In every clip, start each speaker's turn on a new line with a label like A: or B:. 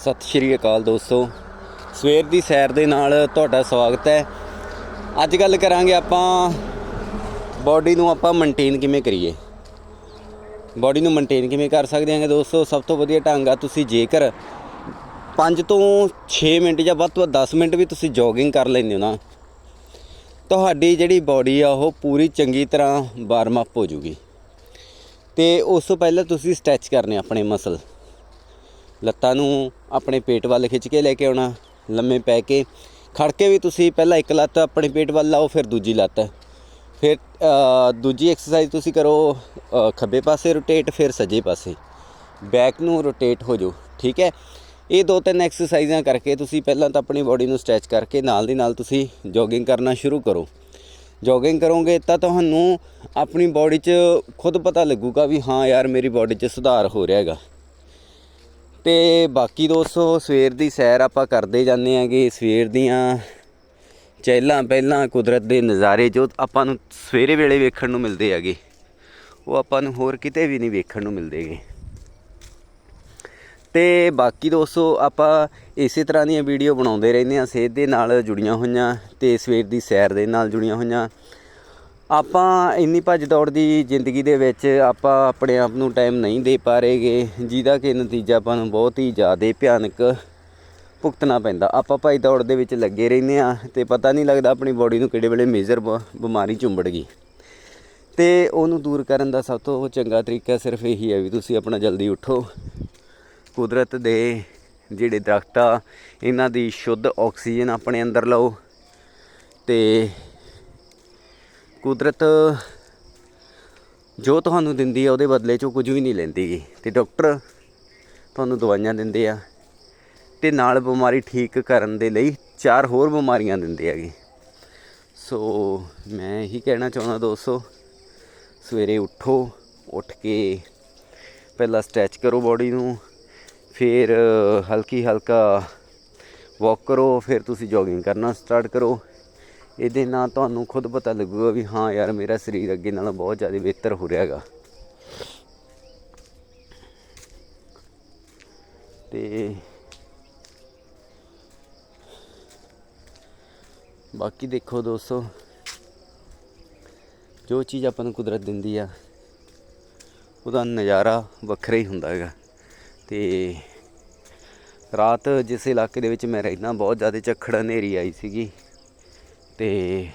A: ਸਤਿ ਸ਼੍ਰੀ ਅਕਾਲ ਦੋਸਤੋ। ਸਵੇਰ ਦੀ ਸੈਰ ਦੇ ਨਾਲ ਤੁਹਾਡਾ ਸਵਾਗਤ ਹੈ। ਅੱਜ ਗੱਲ ਕਰਾਂਗੇ ਆਪਾਂ ਬਾਡੀ ਨੂੰ ਆਪਾਂ ਮੇਨਟੇਨ ਕਿਵੇਂ ਕਰੀਏ। ਬਾਡੀ ਨੂੰ ਮੇਨਟੇਨ ਕਿਵੇਂ ਕਰ ਸਕਦੇ ਹਾਂਗੇ ਦੋਸਤੋ? ਸਭ ਤੋਂ ਵਧੀਆ ਢੰਗ ਆ ਤੁਸੀਂ ਜੇਕਰ 5 ਤੋਂ 6 ਮਿੰਟ ਜਾਂ ਵੱਧ ਤੋਂ ਵੱਧ 10 ਮਿੰਟ ਵੀ ਤੁਸੀਂ ਜੋਗਿੰਗ ਕਰ ਲੈਂਦੇ ਹੋ ਨਾ, ਤੁਹਾਡੀ ਜਿਹੜੀ ਬਾਡੀ ਆ ਉਹ ਪੂਰੀ ਚੰਗੀ ਤਰ੍ਹਾਂ ਵਾਰਮ ਅਪ ਹੋ ਜੂਗੀ। ਤੇ ਉਸ ਤੋਂ ਪਹਿਲਾਂ ਤੁਸੀਂ ਸਟ੍ਰੈਚ ਕਰਨੇ ਆਪਣੇ ਮਸਲ ਲੱਤਾਂ ਨੂੰ ਆਪਣੇ ਪੇਟ ਵੱਲ ਖਿੱਚ ਕੇ ਲੈ ਕੇ ਆਉਣਾ, ਲੰਮੇ ਪੈ ਕੇ। ਖੜ ਕੇ ਵੀ ਤੁਸੀਂ ਪਹਿਲਾਂ ਇੱਕ ਲੱਤ ਆਪਣੇ ਪੇਟ ਵੱਲ ਲਾਓ, ਫਿਰ ਦੂਜੀ ਲੱਤ। ਫਿਰ ਦੂਜੀ ਐਕਸਰਸਾਈਜ਼ ਤੁਸੀਂ ਕਰੋ ਖੱਬੇ ਪਾਸੇ ਰੋਟੇਟ ਫਿਰ ਸੱਜੇ ਪਾਸੇ। ਬੈਕ ਨੂੰ ਰੋਟੇਟ ਹੋ ਜਾਓ, ਠੀਕ ਹੈ? ਇਹ ਦੋ ਤਿੰਨ ਐਕਸਰਸਾਈਜ਼ਾਂ ਕਰਕੇ ਤੁਸੀਂ ਪਹਿਲਾਂ ਤਾਂ ਆਪਣੀ ਬਾਡੀ ਨੂੰ ਸਟ੍ਰੈਚ ਕਰਕੇ ਨਾਲ ਦੀ ਨਾਲ ਤੁਸੀਂ ਜੋਗਿੰਗ ਕਰਨਾ ਸ਼ੁਰੂ ਕਰੋ। ਜੋਗਿੰਗ ਕਰੋਗੇ ਤਾਂ ਤੁਹਾਨੂੰ ਆਪਣੀ ਬਾਡੀ 'ਚ ਖੁਦ ਪਤਾ ਲੱਗੂਗਾ ਵੀ ਹਾਂ ਯਾਰ ਮੇਰੀ ਬਾਡੀ 'ਚ ਸੁਧਾਰ ਹੋ ਰਿਹਾ ਹੈਗਾ। ਤੇ ਬਾਕੀ ਦੋਸਤੋ, ਸਵੇਰ ਦੀ ਸੈਰ ਆਪਾਂ ਕਰਦੇ ਜਾਂਦੇ ਆਂਗੇ। ਸਵੇਰ ਦੀਆਂ ਚਹਿਲਾਂ ਪਹਿਲਾਂ ਕੁਦਰਤ ਦੇ ਨਜ਼ਾਰੇ ਜੋ ਆਪਾਂ ਨੂੰ ਸਵੇਰੇ ਵੇਲੇ ਵੇਖਣ ਨੂੰ ਮਿਲਦੇ ਹੈਗੇ, ਉਹ ਆਪਾਂ ਨੂੰ ਹੋਰ ਕਿਤੇ ਵੀ ਨਹੀਂ ਵੇਖਣ ਨੂੰ ਮਿਲਦੇਗੇ ਤੇ ਬਾਕੀ ਦੋਸਤੋ, ਆਪਾਂ ਇਸੇ ਤਰ੍ਹਾਂ ਦੀਆਂ ਵੀਡੀਓ ਬਣਾਉਂਦੇ ਰਹਿੰਦੇ ਹਾਂ ਸਿਹਤ ਦੇ ਨਾਲ ਜੁੜੀਆਂ ਹੋਈਆਂ ਤੇ ਸਵੇਰ ਦੀ ਸੈਰ ਦੇ ਨਾਲ ਜੁੜੀਆਂ ਹੋਈਆਂ। ਆਪਾਂ ਇੰਨੀ ਭੱਜ ਦੌੜ ਦੀ ਜ਼ਿੰਦਗੀ ਦੇ ਵਿੱਚ ਆਪਾਂ ਆਪਣੇ ਆਪ ਨੂੰ ਟਾਈਮ ਨਹੀਂ ਦੇ ਪਾ ਰਹੇਗੇ ਜਿਹਦਾ ਕਿ ਨਤੀਜਾ ਆਪਾਂ ਨੂੰ ਬਹੁਤ ਹੀ ਜ਼ਿਆਦਾ ਭਿਆਨਕ ਭੁਗਤਣਾ ਪੈਂਦਾ। ਆਪਾਂ ਭੱਜ ਦੌੜ ਦੇ ਵਿੱਚ ਲੱਗੇ ਰਹਿੰਦੇ ਆ ਤੇ ਪਤਾ ਨਹੀਂ ਲੱਗਦਾ ਆਪਣੀ ਬਾਡੀ ਨੂੰ ਕਿਹੜੇ ਵੇਲੇ ਮੇਜਰ ਬਿਮਾਰੀ ਚੁੰਬੜ ਗਈ। ਤੇ ਉਹਨੂੰ ਦੂਰ ਕਰਨ ਦਾ ਸਭ ਤੋਂ ਚੰਗਾ ਤਰੀਕਾ ਸਿਰਫ ਇਹੀ ਹੈ ਵੀ ਤੁਸੀਂ ਆਪਣਾ ਜਲਦੀ ਉੱਠੋ। ਕੁਦਰਤ ਦੇ ਜਿਹੜੇ ਦਰਖਤ ਆ, ਇਹਨਾਂ ਦੀ ਸ਼ੁੱਧ ਆਕਸੀਜਨ ਆਪਣੇ ਅੰਦਰ ਲਓ ਤੇ ਕੁਦਰਤ ਜੋ ਤੁਹਾਨੂੰ ਦਿੰਦੀ ਆ, ਉਹਦੇ ਬਦਲੇ 'ਚੋਂ ਕੁਝ ਵੀ ਨਹੀਂ ਲੈਂਦੀ ਗੀ। ਤੇ ਡਾਕਟਰ ਤੁਹਾਨੂੰ ਦਵਾਈਆਂ ਦਿੰਦੇ ਆ ਤੇ ਨਾਲ ਬਿਮਾਰੀ ਠੀਕ ਕਰਨ ਦੇ ਲਈ ਚਾਰ ਹੋਰ ਬਿਮਾਰੀਆਂ ਦਿੰਦੇ ਹੈਗੇ ਸੋ ਮੈਂ ਇਹੀ ਕਹਿਣਾ ਚਾਹੁੰਦਾ ਦੋਸਤੋ, ਸਵੇਰੇ ਉੱਠੋ, ਉੱਠ ਕੇ ਪਹਿਲਾਂ ਸਟ੍ਰੈਚ ਕਰੋ ਬਾਡੀ ਨੂੰ, ਫਿਰ ਹਲਕੀ ਹਲਕਾ ਵਾਕ ਕਰੋ, ਫਿਰ ਤੁਸੀਂ ਜੋਗਿੰਗ ਕਰਨਾ ਸਟਾਰਟ ਕਰੋ। ਇਹਦੇ ਨਾਲ ਤੁਹਾਨੂੰ ਖੁਦ ਪਤਾ ਲੱਗੂਗਾ ਵੀ ਹਾਂ ਯਾਰ ਮੇਰਾ ਸਰੀਰ ਅੱਗੇ ਨਾਲੋਂ ਬਹੁਤ ਜ਼ਿਆਦਾ ਬਿਹਤਰ ਹੋ ਰਿਹਾ ਹੈਗਾ। ਤੇ ਬਾਕੀ ਦੇਖੋ ਦੋਸਤੋ, ਜੋ ਚੀਜ਼ ਆਪਾਂ ਨੂੰ ਕੁਦਰਤ ਦਿੰਦੀ ਆ, ਉਹਦਾ ਨਜ਼ਾਰਾ ਵੱਖਰਾ ਹੀ ਹੁੰਦਾ ਹੈਗਾ। ਤੇ ਰਾਤ ਜਿਸ ਇਲਾਕੇ ਦੇ ਵਿੱਚ ਮੈਂ ਰਹਿਣਾ ਬਹੁਤ ਜ਼ਿਆਦਾ ਝੱਖੜ ਹਨੇਰੀ ਆਈ ਸੀਗੀ। ਤੇ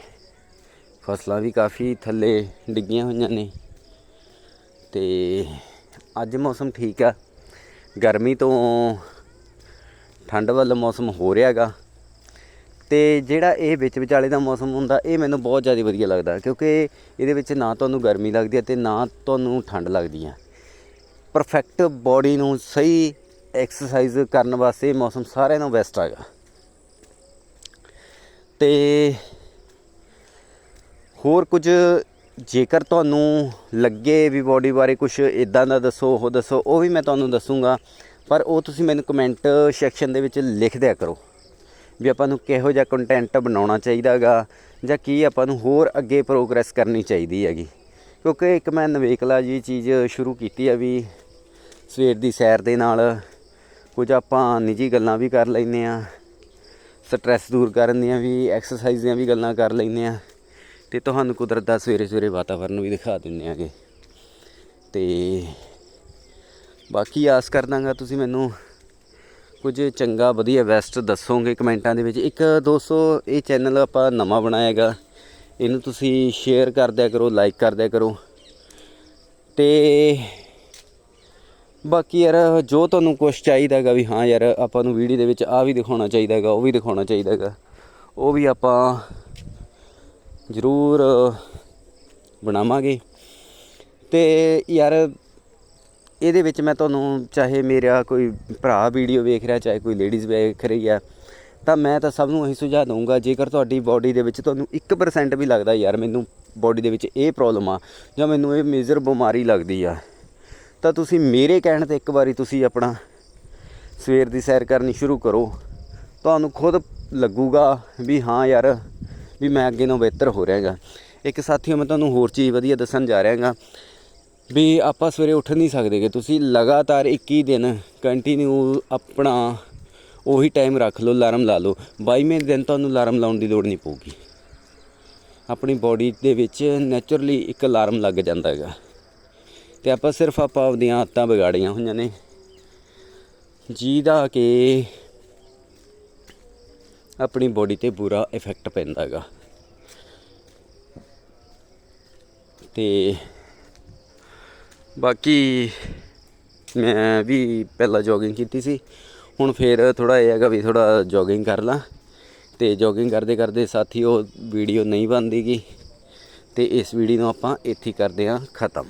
A: ਫਸਲਾਂ ਵੀ ਕਾਫੀ ਥੱਲੇ ਡਿੱਗੀਆਂ ਹੋਈਆਂ ਨੇ। ਤੇ ਅੱਜ ਮੌਸਮ ਠੀਕ ਆ। ਗਰਮੀ ਤੋਂ ਠੰਡ ਵੱਲ ਮੌਸਮ ਹੋ ਰਿਹਾ ਹੈਗਾ। ਤੇ ਜਿਹੜਾ ਇਹ ਵਿੱਚ ਵਿਚਾਲੇ ਦਾ ਮੌਸਮ ਹੁੰਦਾ, ਇਹ ਮੈਨੂੰ ਬਹੁਤ ਜ਼ਿਆਦਾ ਵਧੀਆ ਲੱਗਦਾ ਕਿਉਂਕਿ ਇਹਦੇ ਵਿੱਚ ਨਾ ਤੁਹਾਨੂੰ ਗਰਮੀ ਲੱਗਦੀ ਹੈ ਤੇ ਨਾ ਤੁਹਾਨੂੰ ਠੰਡ ਲੱਗਦੀ ਹੈ। ਪਰਫੈਕਟ ਬਾਡੀ ਨੂੰ ਸਹੀ ਐਕਸਰਸਾਈਜ਼ ਕਰਨ ਵਾਸਤੇ ਮੌਸਮ ਸਾਰਿਆਂ ਨਾਲੋਂ ਬੈਸਟ ਹੈਗਾ। ਤੇ ਹੋਰ ਕੁਝ ਜੇਕਰ ਤੁਹਾਨੂੰ ਲੱਗੇ ਵੀ ਬਾਡੀ ਬਾਰੇ ਕੁਝ ਇਦਾਂ ਦਾ ਦੱਸੋ, ਉਹ ਦੱਸੋ, ਉਹ ਵੀ ਮੈਂ ਤੁਹਾਨੂੰ ਦੱਸੂਗਾ। ਪਰ ਉਹ ਤੁਸੀਂ ਮੈਨੂੰ ਕਮੈਂਟ ਸੈਕਸ਼ਨ ਦੇ ਵਿੱਚ ਲਿਖ ਦਿਆ ਕਰੋ ਵੀ ਆਪਾਂ ਨੂੰ ਕਿਹੋ ਜਿਹਾ ਕੰਟੈਂਟ ਬਣਾਉਣਾ ਚਾਹੀਦਾਗਾ ਜਾਂ ਕੀ ਆਪਾਂ ਨੂੰ ਹੋਰ ਅੱਗੇ ਪ੍ਰੋਗਰੈਸ ਕਰਨੀ ਚਾਹੀਦੀ ਹੈਗੀ। ਕਿਉਂਕਿ ਇੱਕ ਮੈਂ ਨਵੇਕਲਾ ਜੀ ਚੀਜ਼ ਸ਼ੁਰੂ ਕੀਤੀ ਆ ਵੀ ਸਵੇਰ ਦੀ ਸੈਰ ਦੇ ਨਾਲ ਕੁਝ ਆਪਾਂ ਨਿੱਜੀ ਗੱਲਾਂ ਵੀ ਕਰ ਲੈਂਦੇ ਆ ਸਟ੍ਰੈਸ ਦੂਰ ਕਰਨ ਦੀਆਂ ਵੀ ਐਕਸਰਸਾਈਜ਼ ਦੀਆਂ ਵੀ ਗੱਲਾਂ ਕਰ ਲੈਂਦੇ ਆ। ਤੇ ਤੁਹਾਨੂੰ ਕੁਦਰਤ ਦਾ ਸਵੇਰੇ ਸਵੇਰੇ ਵਾਤਾਵਰਨ ਵੀ ਦਿਖਾ ਦਿੰਦੇ ਆਗੇ। ਤੇ ਬਾਕੀ ਆਸ ਕਰਦਾਂਗਾ ਤੁਸੀਂ ਮੈਨੂੰ ਕੁਝ ਚੰਗਾ ਵਧੀਆ ਬੈਸਟ ਦੱਸੋਗੇ ਕਮੈਂਟਾਂ ਦੇ ਵਿੱਚ। ਇੱਕ ਦੋਸਤੋ, ਇਹ ਚੈਨਲ ਆਪਾਂ ਨਵਾਂ ਬਣਾਇਆ ਹੈਗਾ। ਇਹਨੂੰ ਤੁਸੀਂ ਸ਼ੇਅਰ ਕਰ ਦਿਆ ਕਰੋ, ਲਾਈਕ ਕਰ ਦਿਆ ਕਰੋ। ਤੇ ਬਾਕੀ ਯਾਰ, ਜੋ ਤੁਹਾਨੂੰ ਕੁਝ ਚਾਹੀਦਾ ਹੈਗਾ ਵੀ ਹਾਂ ਯਾਰ, ਆਪਾਂ ਨੂੰ ਵੀਡੀਓ ਦੇ ਵਿੱਚ ਆ ਵੀ ਦਿਖਾਉਣਾ ਚਾਹੀਦਾ ਹੈਗਾ, ਉਹ ਵੀ ਦਿਖਾਉਣਾ ਚਾਹੀਦਾ ਹੈਗਾ। ਉਹ ਵੀ ਆਪਾਂ ਜ਼ਰੂਰ ਬਣਾਵਾਂਗੇ। ਤੇ ਯਾਰ, ਇਹਦੇ ਵਿੱਚ ਮੈਂ ਤੁਹਾਨੂੰ ਚਾਹੇ ਮੇਰਾ ਕੋਈ ਭਰਾ ਵੀਡੀਓ ਵੇਖ ਰਿਹਾ, ਚਾਹੇ ਕੋਈ ਲੇਡੀਜ਼ ਵੇਖ ਰਹੀ ਆ, ਤਾਂ ਮੈਂ ਤਾਂ ਸਭ ਨੂੰ ਇਹੀ ਸੁਝਾਅ ਦਊਂਗਾ, ਜੇਕਰ ਤੁਹਾਡੀ ਬਾਡੀ ਦੇ ਵਿੱਚ ਤੁਹਾਨੂੰ 1% ਵੀ ਲੱਗਦਾ ਯਾਰ ਮੈਨੂੰ ਬਾਡੀ ਦੇ ਵਿੱਚ ਇਹ ਪ੍ਰੋਬਲਮ ਆ, ਜਾਂ ਮੈਨੂੰ ਇਹ ਮੇਜਰ ਬਿਮਾਰੀ ਲੱਗਦੀ ਆ, ਤਾਂ ਤੁਸੀਂ ਮੇਰੇ ਕਹਿਣ ਤੇ ਇੱਕ ਵਾਰੀ ਤੁਸੀਂ ਆਪਣਾ ਸਵੇਰ ਦੀ ਸੈਰ ਕਰਨੀ ਸ਼ੁਰੂ ਕਰੋ। ਤੁਹਾਨੂੰ ਖੁਦ ਲੱਗੂਗਾ ਵੀ ਹਾਂ ਯਾਰ ਵੀ ਮੈਂ ਅੱਗੇ ਨਾਲੋਂ ਬਿਹਤਰ ਹੋ ਰਿਹਾ ਹੈਗਾ। ਇੱਕ ਸਾਥੀਓ, ਮੈਂ ਤੁਹਾਨੂੰ ਹੋਰ ਚੀਜ਼ ਵਧੀਆ ਦੱਸਣ ਜਾ ਰਿਹਾ ਹੈਗਾ ਵੀ ਆਪਾਂ ਸਵੇਰੇ ਉੱਠ ਨਹੀਂ ਸਕਦੇ ਕਿ ਤੁਸੀਂ ਲਗਾਤਾਰ 21 ਦਿਨ ਕੰਟੀਨਿਊ ਆਪਣਾ ਉਹੀ ਟਾਈਮ ਰੱਖ ਲਓ, ਅਲਾਰਮ ਲਾ ਲਓ। 22ਵੇਂ ਦਿਨ ਤੁਹਾਨੂੰ ਅਲਾਰਮ ਲਾਉਣ ਦੀ ਲੋੜ ਨਹੀਂ ਪਊਗੀ। ਆਪਣੀ ਬਾਡੀ ਦੇ ਵਿੱਚ ਨੇਚਰਲੀ ਇੱਕ ਅਲਾਰਮ ਲੱਗ ਜਾਂਦਾ ਹੈਗਾ। ਤੇ ਆਪਾਂ ਸਿਰਫ ਆਪਾਂ ਆਪਦੀਆਂ ਆਦਤਾਂ ਵਿਗਾੜੀਆਂ ਹੋਈਆਂ ਨੇ। ਜਿਹਦਾ ਕਿ ਆਪਣੀ ਬੋਡੀ ਤੇ ਬੁਰਾ ਇਫੈਕਟ ਪੈਂਦਾ ਹੈਗਾ। ਤੇ ਬਾਕੀ ਮੈਂ ਵੀ ਪਹਿਲਾਂ ਜੋਗਿੰਗ ਕੀਤੀ ਸੀ। ਹੁਣ ਫੇਰ ਥੋੜਾ ਇਹ ਹੈਗਾ ਵੀ ਥੋੜਾ ਜੋਗਿੰਗ ਕਰ ਲਾਂ। ਤੇ ਜੋਗਿੰਗ ਕਰਦੇ ਕਰਦੇ ਸਾਥੀ ਉਹ ਵੀਡੀਓ ਨਹੀਂ ਬਣਦੀਗੀ। ਤੇ ਇਸ ਵੀਡੀਓ ਨੂੰ ਆਪਾਂ ਇੱਥੇ ਕਰਦੇ ਹਾਂ ਖਤਮ।